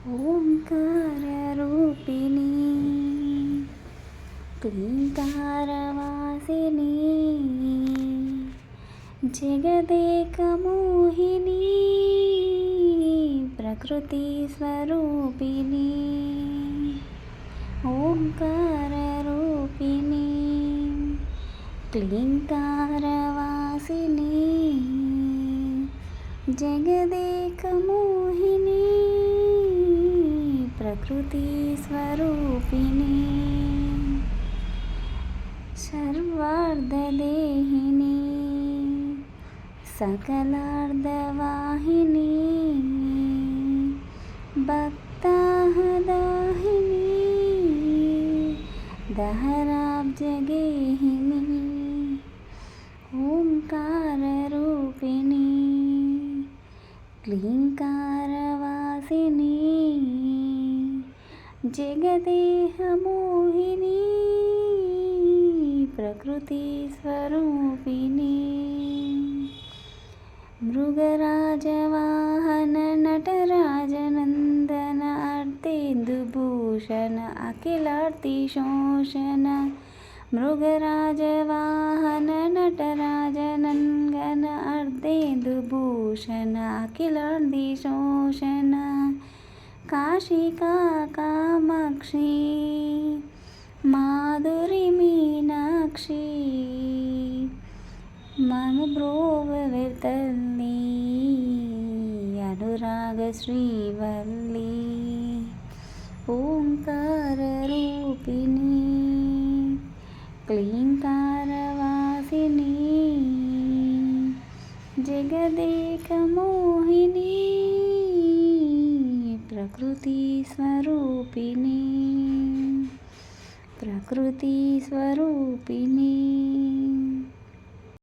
ఓంకారరూపిణి క్లీంకారవాసిని జగదేకమోహిని ప్రకృతి స్వరూపిణి ఓంకారరూపిణి క్లీంకారవాసిని జగదే ప్రకృతి స్వరూపిణి సర్వార్ధదేహిని సకలార్ధవాహిని భక్తాహదాహిని దహరాబ్జగేహిని ఓంకారరూపిణి క్లీంకారవాసిని. जगदेहमोहिनी प्रकृतिस्वरूपिणी। मृगराजवाहन् नटराजनन्दन अर्धेन्दुभूषण अकिलर्दिशोषण मृगराजवाहन नटराजनन्दन अर्धेन्दुभूषण अकिलिशोषण కాశికా కామాక్షి మాధురి మీనాక్షి మను మము బ్రోవెతల్లి అనురాగ శ్రీవల్లి ఓంకార రూపిణి క్లీంకార వాసిని జగదేక మోహిని ప్రకృతి స్వరూపిణి ప్రకృతి స్వరూపిణి